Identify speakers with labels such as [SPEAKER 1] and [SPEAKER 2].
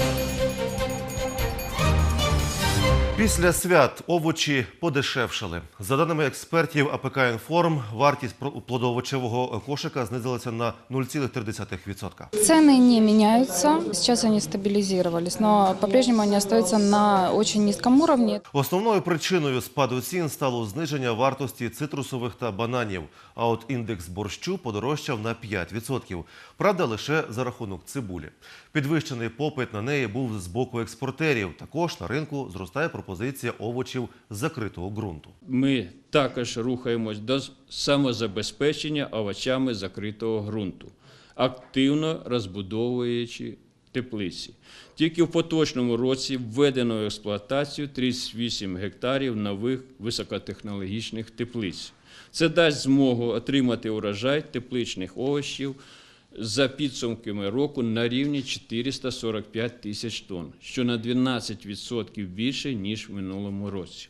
[SPEAKER 1] Музика Після свят овочі подешевшали. За даними експертів АПК «Інформ», вартість плодоовочевого кошика знизилася на 0,3%.
[SPEAKER 2] Цены не меняются. Сейчас они стабилизировались, но по-прежнему они остаются на очень низком уровне.
[SPEAKER 1] Основною причиною спаду цін стало зниження вартості цитрусових та бананів. А от індекс борщу подорожчав на 5%. Правда, лише за рахунок цибулі. Підвищений попит на неї був з боку експортерів. Також на ринку зростає пропозиція овочів закритого ґрунту.
[SPEAKER 3] Ми також рухаємось до самозабезпечення овочами закритого ґрунту, активно розбудовуючи теплиці. Тільки в поточному році введено в експлуатацію 38 гектарів нових високотехнологічних теплиць. Це дасть змогу отримати урожай тепличних овочів за підсумками року на рівні 445 тисяч тонн, що на 12% більше, ніж в минулому році.